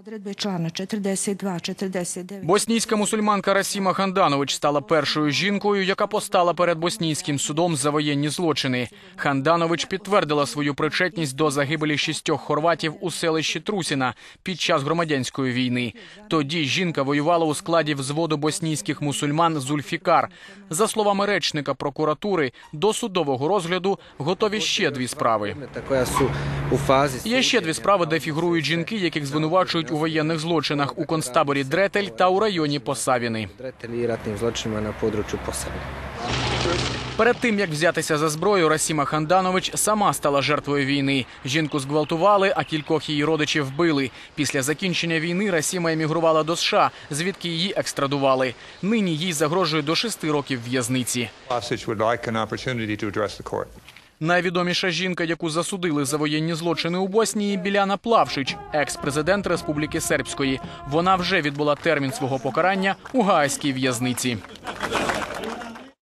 Odredbe člana 42, 49. Боснійська мусульманка Расіма Ханданович стала першою жінкою, яка постала перед боснійським судом за воєнні злочини. Ханданович підтвердила свою причетність до загибелі шістьох хорватів у селищі Трусіна під час громадянської війни. Тоді жінка воювала у складі взводу боснійських мусульман Зульфікар. За словами речника прокуратури, до судового розгляду готові ще дві справи. Є ще дві справи, де фігурують жінки, яких звинувачують у воєнних злочинах у концтаборі Дретель та у районі Посавіни. Перед тим як взятися за зброю, Расіма Ханданович сама стала жертвою війни. Жінку зґвалтували, а кількох її родичів вбили. Після закінчення війни Расіма емігрувала до США, звідки її екстрадували. Нині їй загрожує до шести років в'язниці. Найвідоміша жінка, яку засудили за воєнні злочини у Боснії, Біляна Плавшич, екс-президент Республіки Сербської. Вона вже відбула термін свого покарання у гаазькій в'язниці.